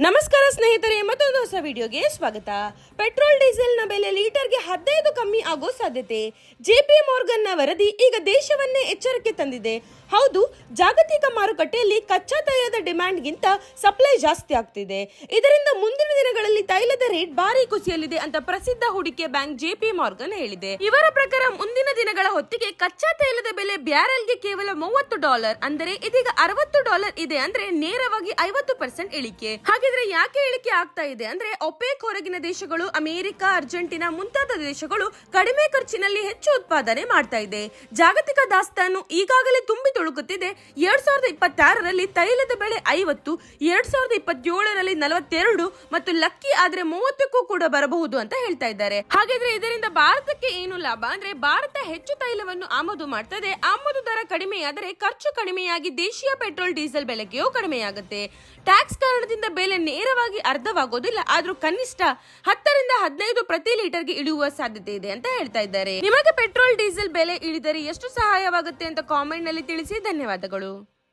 ನಮಸ್ಕಾರ ಸ್ನೇಹಿತರೆ ಮತ್ತೊಂದು ಹೊಸ ವಿಡಿಯೋಗೆ ಸ್ವಾಗತ. ಪೆಟ್ರೋಲ್ ಡೀಸೆಲ್ನ ಬೆಲೆ ಲೀಟರ್ಗೆ ಹದಿನೈದು ಕಮ್ಮಿ ಆಗೋ ಸಾಧ್ಯತೆ. ಜೆಪಿ ಮಾರ್ಗನ್ನ ವರದಿ ಈಗ ದೇಶವನ್ನೇ ಎಚ್ಚರಿಕೆ ತಂದಿದೆ. ಹೌದು, ಜಾಗತಿಕ ಮಾರುಕಟ್ಟೆಯಲ್ಲಿ ಕಚ್ಚಾ ತೈಲದ ಡಿಮ್ಯಾಂಡ್ಗಿಂತ ಸಪ್ಲೈ ಜಾಸ್ತಿ ಆಗ್ತಿದೆ. ಇದರಿಂದ ಮುಂದಿನ ದಿನಗಳಲ್ಲಿ ತೈಲದ ರೇಟ್ ಭಾರಿ ಕುಸಿಯಲಿದೆ ಅಂತ ಪ್ರಸಿದ್ಧ ಹೂಡಿಕೆ ಬ್ಯಾಂಕ್ ಜೆಪಿ ಮಾರ್ಗನ್ ಹೇಳಿದೆ. ಇವರ ಪ್ರಕಾರ ಮುಂದಿನ ದಿನಗಳ ಹೊತ್ತಿಗೆ ಕಚ್ಚಾ ತೈಲದ ಬೆಲೆ ಬ್ಯಾರೆಲ್ಗೆ ಕೇವಲ ಮೂವತ್ತು ಡಾಲರ್ ಅಂದರೆ ಇದೀಗ ಅರವತ್ತು ಡಾಲರ್ ಇದೆ ಅಂದ್ರೆ ನೇರವಾಗಿ ಐವತ್ತು ಪರ್ಸೆಂಟ್ ಇಳಿಕೆ. ಹಾಗಿದ್ರೆ ಯಾಕೆ ಇಳಿಕೆ ಆಗ್ತಾ ಇದೆ ಅಂದ್ರೆ ಒಪೆಕ್ ಹೊರಗಿನ ದೇಶಗಳು ಅಮೆರಿಕ, ಅರ್ಜೆಂಟಿನಾ ಮುಂತಾದ ದೇಶಗಳು ಕಡಿಮೆ ಖರ್ಚಿನಲ್ಲಿ ಹೆಚ್ಚು ಉತ್ಪಾದನೆ ಮಾಡ್ತಾ ಇದೆ. ಜಾಗತಿಕ ದಾಸ್ತಾನು ಈಗಾಗಲೇ ತುಂಬಿ ತುಳುಕುತ್ತಿದೆ. ಎರಡ್ ಸಾವಿರದ ಇಪ್ಪತ್ತಾರರಲ್ಲಿ ತೈಲದ ಬೆಲೆ ಐವತ್ತು, ಎರಡ್ ಸಾವಿರದ ಇಪ್ಪತ್ತೇಳರಲ್ಲಿ ನಲವತ್ತೆರಡು ಮತ್ತು ಲಕ್ಕಿ ಆದ್ರೆ ಮೂವತ್ತಕ್ಕೂ ಕೂಡ ಬರಬಹುದು ಅಂತ ಹೇಳ್ತಾ ಇದ್ದಾರೆ. ಹಾಗಾದ್ರೆ ಇದರಿಂದ ಭಾರತಕ್ಕೆ ಏನು ಲಾಭ? ಅಂದ್ರೆ ಭಾರತ ಹೆಚ್ಚು ತೈಲವನ್ನು ಆಮದು ಮಾಡ್ತದೆ. ಆಮದು ದರ ಕಡಿಮೆಯಾದರೆ ಖರ್ಚು ಕಡಿಮೆಯಾಗಿ ದೇಶೀಯ ಪೆಟ್ರೋಲ್, ಡೀಸೆಲ್ ಬೆಲೆಗೆಯೂ ಕಡಿಮೆಯಾಗುತ್ತೆ. ಟ್ಯಾಕ್ಸ್ ಕಾರಣದಿಂದ ಬೆಲೆ ನೇರವಾಗಿ ಅರ್ಧವಾಗೋದಿಲ್ಲ. ಆದ್ರೂ ಕನಿಷ್ಠ ಹತ್ತರಿಂದ ಹದಿನೈದು ಪ್ರತಿ ಲೀಟರ್ಗೆ ಇಳಿಯುವ ಸಾಧ್ಯತೆ ಇದೆ ಅಂತ ಹೇಳ್ತಾ ಇದ್ದಾರೆ. ನಿಮಗೆ ಪೆಟ್ರೋಲ್, ಡೀಸೆಲ್ ಬೆಲೆ ಇಳಿದರೆ ಎಷ್ಟು ಸಹಾಯವಾಗುತ್ತೆ ಅಂತ ಕಾಮೆಂಟ್ನಲ್ಲಿ ತಿಳಿಸಿ. ಧನ್ಯವಾದಗಳು.